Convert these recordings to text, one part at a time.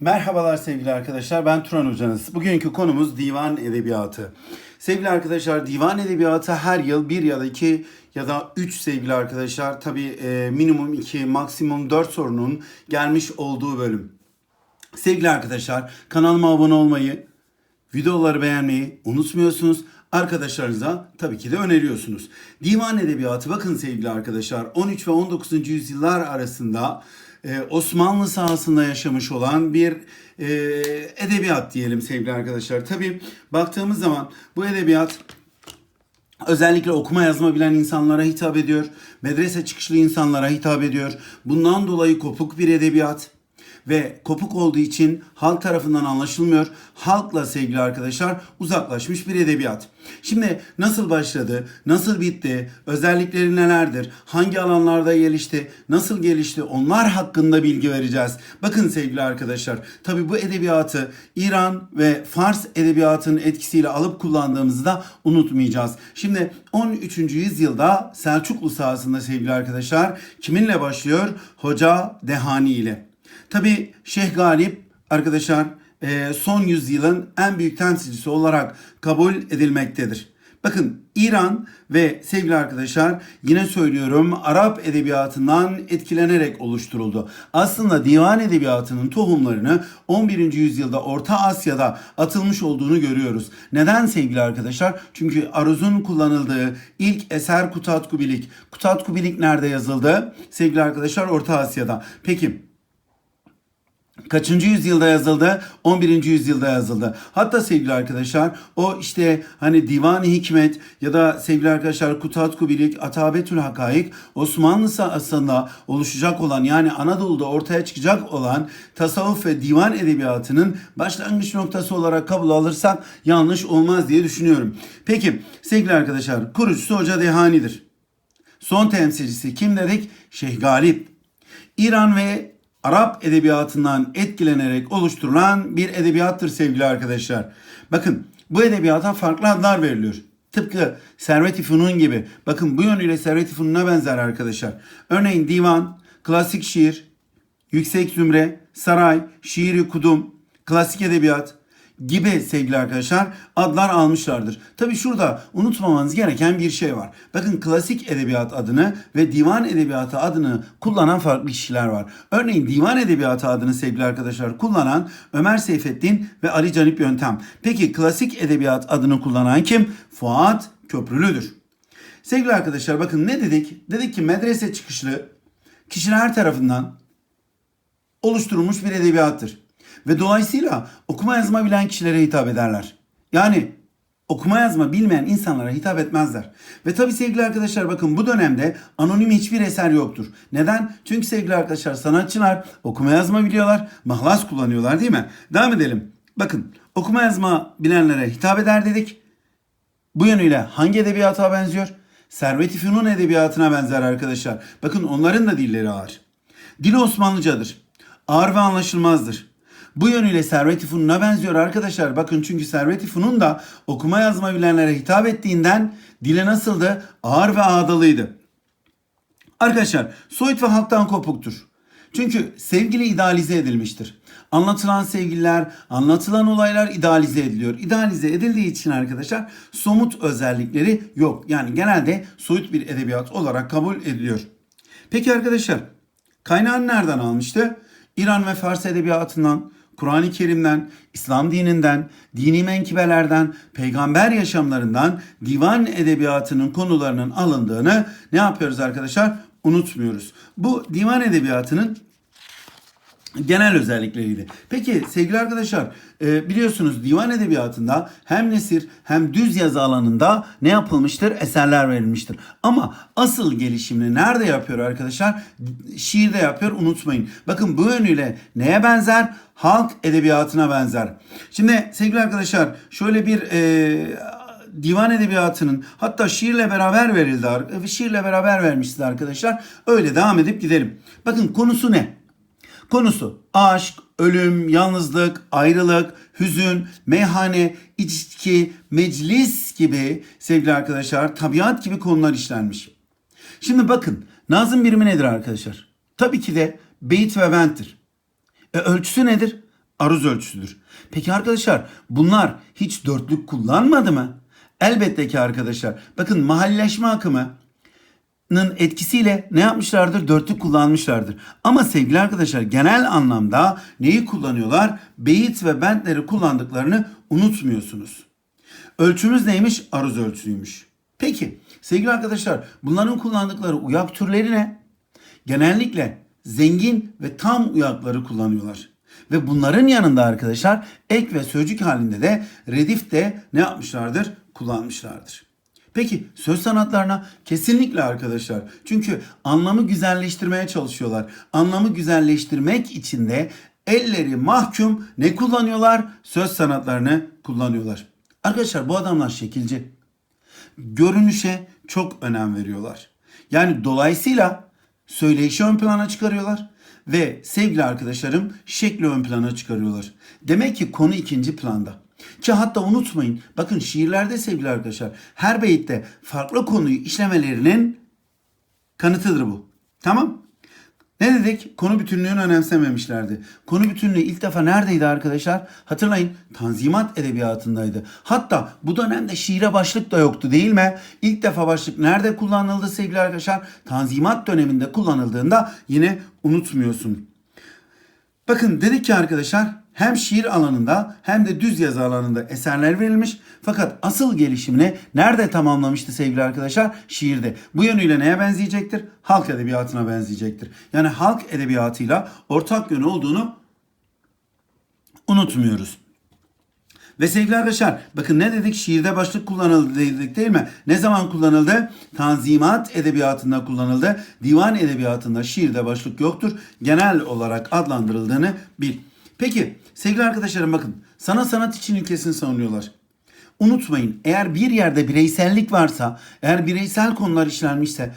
Merhabalar sevgili arkadaşlar. Ben Turan Hocanız. Bugünkü konumuz divan edebiyatı. Sevgili arkadaşlar divan edebiyatı her yıl bir ya da iki ya da üç sevgili arkadaşlar. Tabii e, minimum iki, maksimum dört sorunun gelmiş olduğu bölüm. Sevgili arkadaşlar kanalıma abone olmayı, videoları beğenmeyi unutmuyorsunuz. Arkadaşlarınıza tabii ki de öneriyorsunuz. Divan edebiyatı bakın sevgili arkadaşlar 13 ve 19. yüzyıllar arasında e, Osmanlı sahasında yaşamış olan bir e, edebiyat diyelim sevgili arkadaşlar. Tabii baktığımız zaman bu edebiyat Özellikle okuma yazma bilen insanlara hitap ediyor. Medrese çıkışlı insanlara hitap ediyor. Bundan dolayı kopuk bir edebiyat ve kopuk olduğu için halk tarafından anlaşılmıyor. Halkla sevgili arkadaşlar uzaklaşmış bir edebiyat. Şimdi nasıl başladı, nasıl bitti, özellikleri nelerdir, hangi alanlarda gelişti, nasıl gelişti onlar hakkında bilgi vereceğiz. Bakın sevgili arkadaşlar tabi bu edebiyatı İran ve Fars edebiyatının etkisiyle alıp kullandığımızı da unutmayacağız. Şimdi 13. yüzyılda Selçuklu sahasında sevgili arkadaşlar kiminle başlıyor? Hoca Dehani ile. Tabi Şeyh Galip arkadaşlar e, son yüzyılın en büyük temsilcisi olarak kabul edilmektedir. Bakın İran ve sevgili arkadaşlar yine söylüyorum Arap edebiyatından etkilenerek oluşturuldu. Aslında divan edebiyatının tohumlarını 11. yüzyılda Orta Asya'da atılmış olduğunu görüyoruz. Neden sevgili arkadaşlar? Çünkü aruzun kullanıldığı ilk eser Kutat Kubilik. Kutat Kubilik nerede yazıldı? Sevgili arkadaşlar Orta Asya'da. Peki Kaçıncı yüzyılda yazıldı? 11. yüzyılda yazıldı. Hatta sevgili arkadaşlar o işte hani Divan-ı Hikmet ya da sevgili arkadaşlar Kutat Kubilik, Atabetül Hakaik Osmanlı aslında oluşacak olan yani Anadolu'da ortaya çıkacak olan tasavvuf ve divan edebiyatının başlangıç noktası olarak kabul alırsak yanlış olmaz diye düşünüyorum. Peki sevgili arkadaşlar kurucusu Hoca Dehani'dir. Son temsilcisi kim dedik? Şeyh Galip. İran ve Arap edebiyatından etkilenerek oluşturulan bir edebiyattır sevgili arkadaşlar. Bakın bu edebiyata farklı adlar veriliyor. Tıpkı Servet-i Fünun gibi. Bakın bu yönüyle Servet-i Fünun'a benzer arkadaşlar. Örneğin divan, klasik şiir, yüksek zümre, saray, şiiri kudum, klasik edebiyat, gibi sevgili arkadaşlar adlar almışlardır. Tabi şurada unutmamanız gereken bir şey var. Bakın klasik edebiyat adını ve divan edebiyatı adını kullanan farklı kişiler var. Örneğin divan edebiyatı adını sevgili arkadaşlar kullanan Ömer Seyfettin ve Ali Canip Yöntem. Peki klasik edebiyat adını kullanan kim? Fuat Köprülüdür. Sevgili arkadaşlar bakın ne dedik? Dedik ki medrese çıkışlı kişiler tarafından oluşturulmuş bir edebiyattır. Ve dolayısıyla okuma yazma bilen kişilere hitap ederler. Yani okuma yazma bilmeyen insanlara hitap etmezler. Ve tabi sevgili arkadaşlar bakın bu dönemde anonim hiçbir eser yoktur. Neden? Çünkü sevgili arkadaşlar sanatçılar okuma yazma biliyorlar, mahlas kullanıyorlar değil mi? Devam edelim. Bakın okuma yazma bilenlere hitap eder dedik. Bu yönüyle hangi edebiyata benziyor? Servet-i Fünun edebiyatına benzer arkadaşlar. Bakın onların da dilleri ağır. Dil Osmanlıcadır. Ağır ve anlaşılmazdır. Bu yönüyle Servet-i Fünun'a benziyor arkadaşlar. Bakın çünkü Servet-i Fünun da okuma yazma bilenlere hitap ettiğinden dile nasıldı? Ağır ve ağdalıydı. Arkadaşlar soyut ve halktan kopuktur. Çünkü sevgili idealize edilmiştir. Anlatılan sevgililer, anlatılan olaylar idealize ediliyor. İdealize edildiği için arkadaşlar somut özellikleri yok. Yani genelde soyut bir edebiyat olarak kabul ediliyor. Peki arkadaşlar kaynağını nereden almıştı? İran ve Fars edebiyatından, Kur'an-ı Kerim'den, İslam dininden, dini menkibelerden, peygamber yaşamlarından divan edebiyatının konularının alındığını ne yapıyoruz arkadaşlar? Unutmuyoruz. Bu divan edebiyatının genel özellikleriydi. Peki sevgili arkadaşlar e, biliyorsunuz divan edebiyatında hem nesir hem düz yazı alanında ne yapılmıştır? Eserler verilmiştir. Ama asıl gelişimini nerede yapıyor arkadaşlar? Şiirde yapıyor unutmayın. Bakın bu yönüyle neye benzer? Halk edebiyatına benzer. Şimdi sevgili arkadaşlar şöyle bir e, divan edebiyatının hatta şiirle beraber verildi. Şiirle beraber vermişti arkadaşlar. Öyle devam edip gidelim. Bakın konusu ne? Konusu aşk, ölüm, yalnızlık, ayrılık, hüzün, meyhane, içki, meclis gibi sevgili arkadaşlar tabiat gibi konular işlenmiş. Şimdi bakın nazım birimi nedir arkadaşlar? Tabii ki de beyit ve benttir. E, ölçüsü nedir? aruz ölçüsüdür. Peki arkadaşlar bunlar hiç dörtlük kullanmadı mı? Elbette ki arkadaşlar. Bakın mahalleşme akımı etkisiyle ne yapmışlardır? Dörtlük kullanmışlardır. Ama sevgili arkadaşlar genel anlamda neyi kullanıyorlar? Beyit ve bentleri kullandıklarını unutmuyorsunuz. Ölçümüz neymiş? Aruz ölçüsüymüş. Peki sevgili arkadaşlar bunların kullandıkları uyak türleri ne? Genellikle zengin ve tam uyakları kullanıyorlar. Ve bunların yanında arkadaşlar ek ve sözcük halinde de redif de ne yapmışlardır? Kullanmışlardır. Peki söz sanatlarına kesinlikle arkadaşlar. Çünkü anlamı güzelleştirmeye çalışıyorlar. Anlamı güzelleştirmek için de elleri mahkum ne kullanıyorlar? Söz sanatlarını kullanıyorlar. Arkadaşlar bu adamlar şekilci. Görünüşe çok önem veriyorlar. Yani dolayısıyla söyleyişi ön plana çıkarıyorlar ve sevgili arkadaşlarım şekli ön plana çıkarıyorlar. Demek ki konu ikinci planda. Ki hatta unutmayın bakın şiirlerde sevgili arkadaşlar her beyitte farklı konuyu işlemelerinin kanıtıdır bu. Tamam? Ne dedik? Konu bütünlüğünü önemsememişlerdi. Konu bütünlüğü ilk defa neredeydi arkadaşlar? Hatırlayın Tanzimat Edebiyatı'ndaydı. Hatta bu dönemde şiire başlık da yoktu değil mi? İlk defa başlık nerede kullanıldı sevgili arkadaşlar? Tanzimat döneminde kullanıldığında yine unutmuyorsun. Bakın dedik ki arkadaşlar hem şiir alanında hem de düz yazı alanında eserler verilmiş. Fakat asıl gelişimini nerede tamamlamıştı sevgili arkadaşlar? Şiirde. Bu yönüyle neye benzeyecektir? Halk edebiyatına benzeyecektir. Yani halk edebiyatıyla ortak yönü olduğunu unutmuyoruz. Ve sevgili arkadaşlar bakın ne dedik şiirde başlık kullanıldı dedik değil mi? Ne zaman kullanıldı? Tanzimat edebiyatında kullanıldı. Divan edebiyatında şiirde başlık yoktur. Genel olarak adlandırıldığını bil. Peki sevgili arkadaşlarım bakın sana sanat için ilkesini savunuyorlar. Unutmayın eğer bir yerde bireysellik varsa, eğer bireysel konular işlenmişse,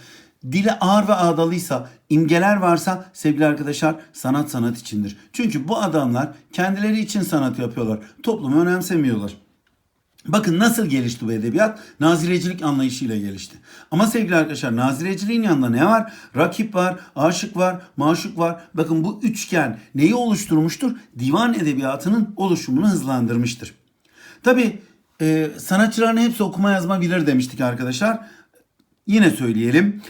dili ağır ve ağdalıysa, imgeler varsa sevgili arkadaşlar sanat sanat içindir. Çünkü bu adamlar kendileri için sanat yapıyorlar. Toplumu önemsemiyorlar. Bakın nasıl gelişti bu edebiyat? Nazirecilik anlayışıyla gelişti. Ama sevgili arkadaşlar nazireciliğin yanında ne var? Rakip var, aşık var, maşuk var. Bakın bu üçgen neyi oluşturmuştur? Divan edebiyatının oluşumunu hızlandırmıştır. Tabi e, sanatçıların hepsi okuma yazma bilir demiştik arkadaşlar. Yine söyleyelim.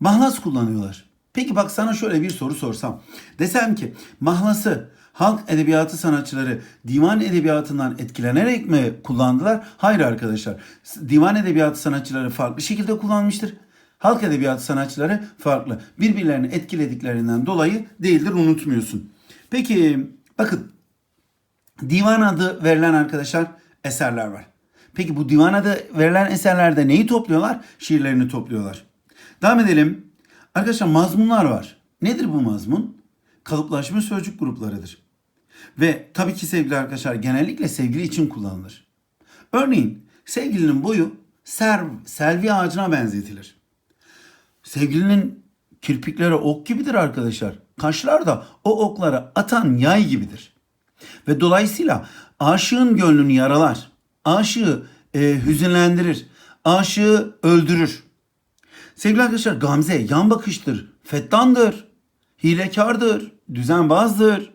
Mahlas kullanıyorlar. Peki bak sana şöyle bir soru sorsam. Desem ki mahlası halk edebiyatı sanatçıları divan edebiyatından etkilenerek mi kullandılar? Hayır arkadaşlar. Divan edebiyatı sanatçıları farklı şekilde kullanmıştır. Halk edebiyatı sanatçıları farklı. Birbirlerini etkilediklerinden dolayı değildir unutmuyorsun. Peki bakın divan adı verilen arkadaşlar eserler var. Peki bu divan adı verilen eserlerde neyi topluyorlar? Şiirlerini topluyorlar. Devam edelim. Arkadaşlar mazmunlar var. Nedir bu mazmun? Kalıplaşmış sözcük gruplarıdır. Ve tabii ki sevgili arkadaşlar genellikle sevgili için kullanılır. Örneğin sevgilinin boyu serv, selvi ağacına benzetilir. Sevgilinin kirpikleri ok gibidir arkadaşlar. Kaşlar da o okları atan yay gibidir. Ve dolayısıyla aşığın gönlünü yaralar. Aşığı e, hüzünlendirir. Aşığı öldürür. Sevgili arkadaşlar Gamze yan bakıştır, fettandır, hilekardır, düzenbazdır.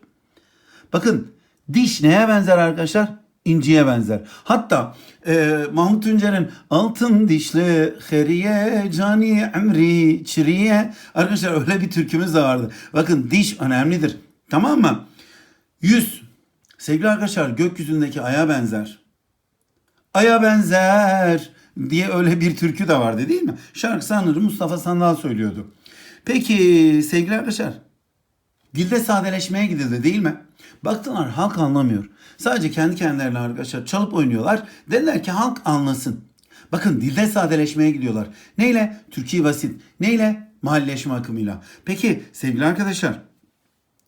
Bakın diş neye benzer arkadaşlar? İnciye benzer. Hatta e, Mahmut Tuncer'in altın dişli heriye cani emri çiriye arkadaşlar öyle bir türkümüz de vardı. Bakın diş önemlidir. Tamam mı? Yüz. Sevgili arkadaşlar gökyüzündeki aya benzer. Aya benzer diye öyle bir türkü de vardı değil mi? Şarkı sanırım Mustafa Sandal söylüyordu. Peki sevgili arkadaşlar dilde sadeleşmeye gidildi değil mi? Baktılar halk anlamıyor. Sadece kendi kendilerine arkadaşlar çalıp oynuyorlar. Dediler ki halk anlasın. Bakın dilde sadeleşmeye gidiyorlar. Neyle? Türkiye basit. Neyle? Mahalleşme akımıyla. Peki sevgili arkadaşlar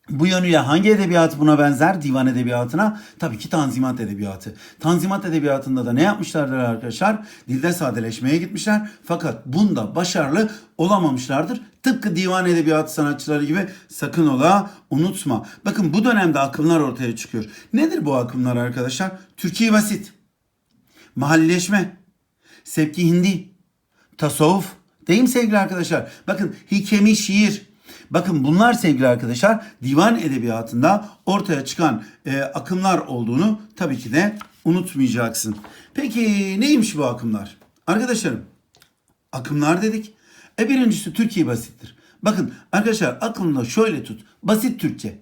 bu yönüyle hangi edebiyat buna benzer divan edebiyatına? Tabii ki Tanzimat edebiyatı. Tanzimat edebiyatında da ne yapmışlardır arkadaşlar? Dilde sadeleşmeye gitmişler fakat bunda başarılı olamamışlardır. Tıpkı divan edebiyatı sanatçıları gibi sakın ola unutma. Bakın bu dönemde akımlar ortaya çıkıyor. Nedir bu akımlar arkadaşlar? Türkiye basit, mahalleşme, sevki hindi, tasavvuf, değil mi sevgili arkadaşlar? Bakın hikemi şiir, Bakın bunlar sevgili arkadaşlar divan edebiyatında ortaya çıkan e, akımlar olduğunu tabii ki de unutmayacaksın. Peki neymiş bu akımlar? Arkadaşlarım akımlar dedik. E birincisi Türkiye basittir. Bakın arkadaşlar aklında şöyle tut. Basit Türkçe.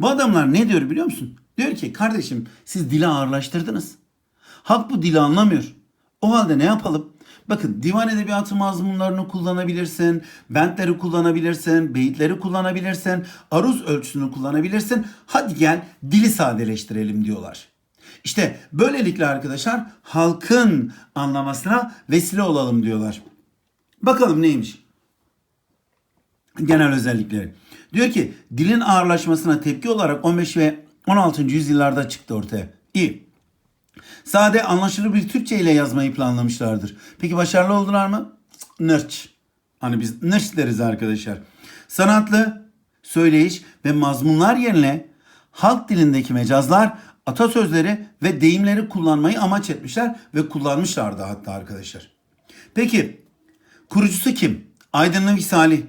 Bu adamlar ne diyor biliyor musun? Diyor ki kardeşim siz dili ağırlaştırdınız. Halk bu dili anlamıyor. O halde ne yapalım? Bakın divan edebiyatı mazmunlarını kullanabilirsin, bentleri kullanabilirsin, beyitleri kullanabilirsin, aruz ölçüsünü kullanabilirsin. Hadi gel dili sadeleştirelim diyorlar. İşte böylelikle arkadaşlar halkın anlamasına vesile olalım diyorlar. Bakalım neymiş? Genel özellikleri. Diyor ki dilin ağırlaşmasına tepki olarak 15 ve 16. yüzyıllarda çıktı ortaya. İyi. Sade anlaşılır bir Türkçe ile yazmayı planlamışlardır. Peki başarılı oldular mı? Nırç. Hani biz nırç deriz arkadaşlar. Sanatlı, söyleyiş ve mazmunlar yerine halk dilindeki mecazlar, atasözleri ve deyimleri kullanmayı amaç etmişler ve kullanmışlardı hatta arkadaşlar. Peki kurucusu kim? Aydınlı Visali.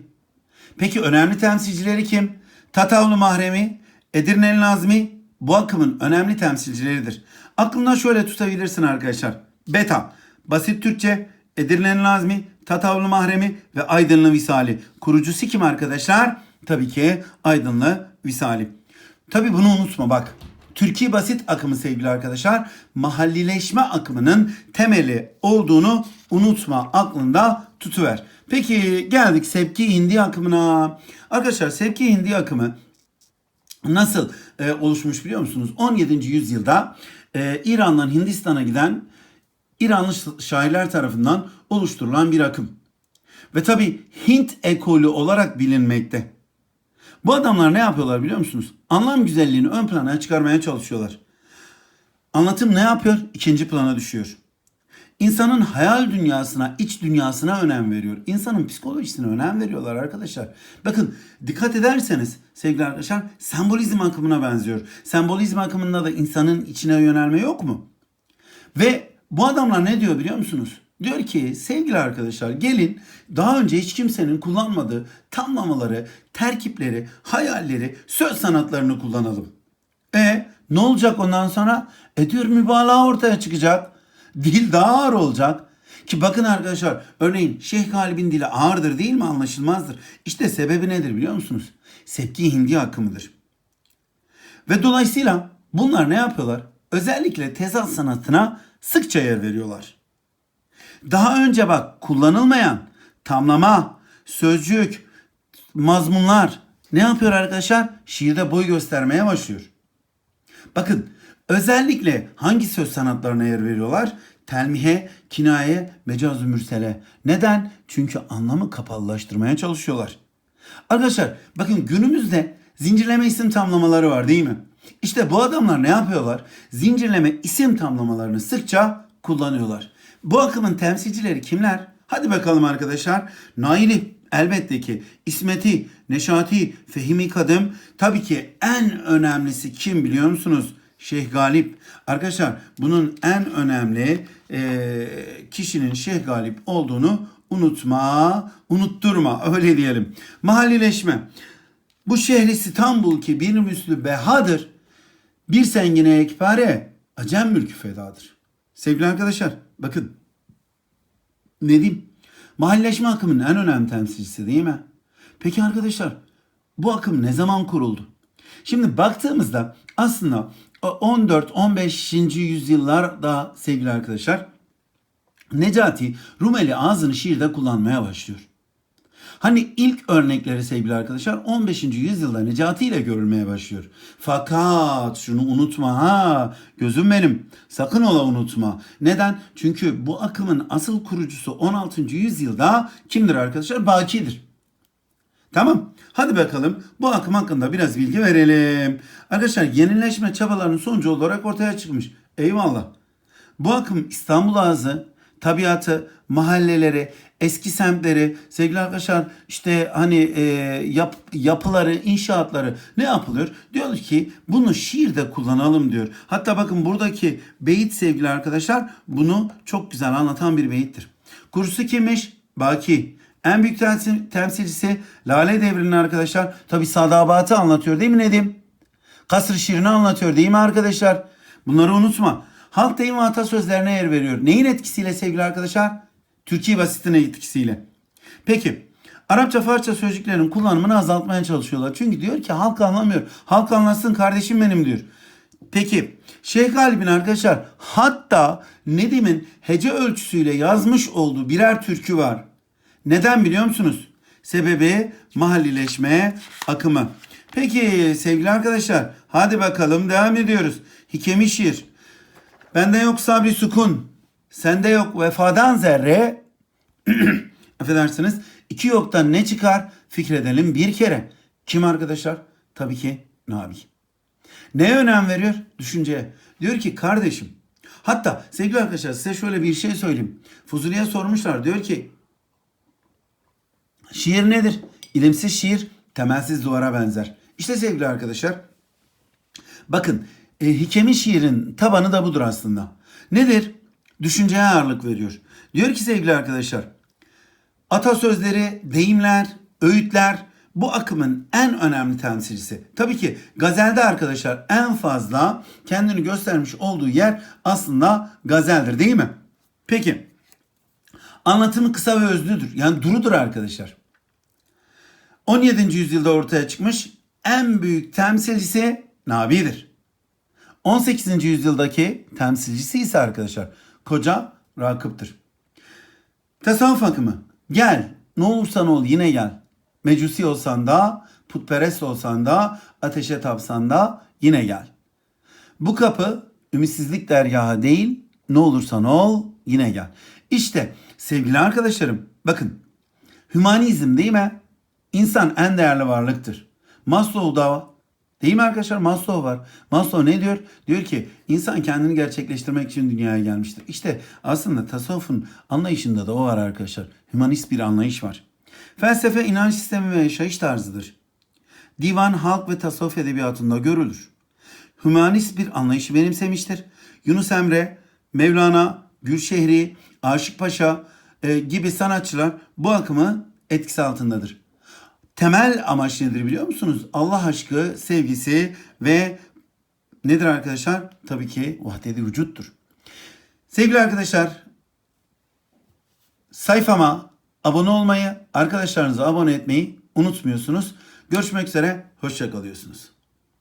Peki önemli temsilcileri kim? Tatavlu Mahremi, Edirneli Nazmi bu akımın önemli temsilcileridir. Aklında şöyle tutabilirsin arkadaşlar. Beta, basit Türkçe, Edirneli Nazmi, Tatavlu Mahremi ve Aydınlı Visali. Kurucusu kim arkadaşlar? Tabii ki Aydınlı Visali. Tabii bunu unutma bak. Türkiye basit akımı sevgili arkadaşlar mahallileşme akımının temeli olduğunu unutma aklında tutuver. Peki geldik Sevki Hindi akımına. Arkadaşlar Sevki Hindi akımı nasıl e, oluşmuş biliyor musunuz? 17. yüzyılda e, İran'dan Hindistan'a giden İranlı şairler tarafından oluşturulan bir akım. Ve tabi Hint ekolü olarak bilinmekte. Bu adamlar ne yapıyorlar biliyor musunuz? Anlam güzelliğini ön plana çıkarmaya çalışıyorlar. Anlatım ne yapıyor? İkinci plana düşüyor. İnsanın hayal dünyasına, iç dünyasına önem veriyor. İnsanın psikolojisine önem veriyorlar arkadaşlar. Bakın dikkat ederseniz sevgili arkadaşlar sembolizm akımına benziyor. Sembolizm akımında da insanın içine yönelme yok mu? Ve bu adamlar ne diyor biliyor musunuz? Diyor ki sevgili arkadaşlar gelin daha önce hiç kimsenin kullanmadığı tamlamaları, terkipleri, hayalleri, söz sanatlarını kullanalım. E ne olacak ondan sonra? E diyor mübalağa ortaya çıkacak. Dil daha ağır olacak. Ki bakın arkadaşlar örneğin Şeyh Galip'in dili ağırdır değil mi anlaşılmazdır. İşte sebebi nedir biliyor musunuz? Sepki Hindi akımıdır. Ve dolayısıyla bunlar ne yapıyorlar? Özellikle tezat sanatına sıkça yer veriyorlar. Daha önce bak kullanılmayan tamlama, sözcük, mazmunlar ne yapıyor arkadaşlar? Şiirde boy göstermeye başlıyor. Bakın özellikle hangi söz sanatlarına yer veriyorlar? Telmihe, kinaye, mecaz-ı mürsele. Neden? Çünkü anlamı kapalılaştırmaya çalışıyorlar. Arkadaşlar bakın günümüzde zincirleme isim tamlamaları var değil mi? İşte bu adamlar ne yapıyorlar? Zincirleme isim tamlamalarını sıkça kullanıyorlar. Bu akımın temsilcileri kimler? Hadi bakalım arkadaşlar. Naili elbette ki İsmeti, Neşati, Fehimi Kadım tabii ki en önemlisi kim biliyor musunuz? Şeyh Galip. Arkadaşlar bunun en önemli e, kişinin Şeyh Galip olduğunu unutma, unutturma öyle diyelim. Mahallileşme. Bu şehri İstanbul ki bir müslü behadır. Bir sengine ekpare acem mülkü fedadır. Sevgili arkadaşlar bakın Nedim mahalleşme akımının en önemli temsilcisi değil mi? Peki arkadaşlar bu akım ne zaman kuruldu? Şimdi baktığımızda aslında 14-15. yüzyıllarda sevgili arkadaşlar Necati Rumeli ağzını şiirde kullanmaya başlıyor. Hani ilk örnekleri sevgili arkadaşlar 15. yüzyılda Necati ile görülmeye başlıyor. Fakat şunu unutma ha gözüm benim sakın ola unutma. Neden? Çünkü bu akımın asıl kurucusu 16. yüzyılda kimdir arkadaşlar? Baki'dir. Tamam. Hadi bakalım bu akım hakkında biraz bilgi verelim. Arkadaşlar yenileşme çabalarının sonucu olarak ortaya çıkmış. Eyvallah. Bu akım İstanbul ağzı, tabiatı, mahalleleri, eski semtleri, sevgili arkadaşlar işte hani e, yap, yapıları, inşaatları ne yapılıyor? Diyor ki bunu şiirde kullanalım diyor. Hatta bakın buradaki beyit sevgili arkadaşlar bunu çok güzel anlatan bir beyittir. Kurusu kimmiş? Baki. En büyük temsil- temsilcisi Lale Devri'nin arkadaşlar tabi sadabatı anlatıyor değil mi Nedim? Kasr-ı Şirin'i anlatıyor değil mi arkadaşlar? Bunları unutma. Halk deyim ve atasözlerine yer veriyor. Neyin etkisiyle sevgili arkadaşlar? Türkiye basitine etkisiyle. Peki Arapça Farsça sözcüklerin kullanımını azaltmaya çalışıyorlar. Çünkü diyor ki halk anlamıyor. Halk anlasın kardeşim benim diyor. Peki Şeyh Galip'in arkadaşlar hatta Nedim'in hece ölçüsüyle yazmış olduğu birer türkü var. Neden biliyor musunuz? Sebebi mahallileşme akımı. Peki sevgili arkadaşlar hadi bakalım devam ediyoruz. Hikemi şiir. Bende yok sabri sukun. Sende yok vefadan zerre. Affedersiniz. İki yoktan ne çıkar? Fikredelim bir kere. Kim arkadaşlar? Tabii ki Nabi. Neye önem veriyor? Düşünceye. Diyor ki kardeşim. Hatta sevgili arkadaşlar size şöyle bir şey söyleyeyim. Fuzuli'ye sormuşlar. Diyor ki şiir nedir? İlimsiz şiir temelsiz duvara benzer. İşte sevgili arkadaşlar Bakın e, Hikemi şiirin tabanı da budur aslında. Nedir? Düşünceye ağırlık veriyor. Diyor ki sevgili arkadaşlar atasözleri, deyimler, öğütler bu akımın en önemli temsilcisi. Tabii ki gazelde arkadaşlar en fazla kendini göstermiş olduğu yer aslında gazeldir değil mi? Peki anlatımı kısa ve özlüdür. Yani durudur arkadaşlar. 17. yüzyılda ortaya çıkmış en büyük temsilcisi Nabi'dir. 18. yüzyıldaki temsilcisi ise arkadaşlar koca Rakıp'tır. Tasavvuf akımı. Gel ne olursan ol yine gel. Mecusi olsan da, putperest olsan da, ateşe tapsan da yine gel. Bu kapı ümitsizlik dergahı değil, ne olursan ol yine gel. İşte sevgili arkadaşlarım bakın hümanizm değil mi? İnsan en değerli varlıktır. Maslow'da değil mi arkadaşlar? Maslow var. Maslow ne diyor? Diyor ki insan kendini gerçekleştirmek için dünyaya gelmiştir. İşte aslında tasavvufun anlayışında da o var arkadaşlar. Hümanist bir anlayış var. Felsefe inanç sistemi ve yaşayış tarzıdır. Divan, halk ve tasavvuf edebiyatında görülür. Hümanist bir anlayışı benimsemiştir. Yunus Emre, Mevlana, Gülşehri, Aşık Paşa e, gibi sanatçılar bu akımı etkisi altındadır. Temel amaç nedir biliyor musunuz? Allah aşkı, sevgisi ve nedir arkadaşlar? Tabii ki vahdedi vücuttur. Sevgili arkadaşlar, sayfama abone olmayı, arkadaşlarınıza abone etmeyi unutmuyorsunuz. Görüşmek üzere, hoşça kalıyorsunuz.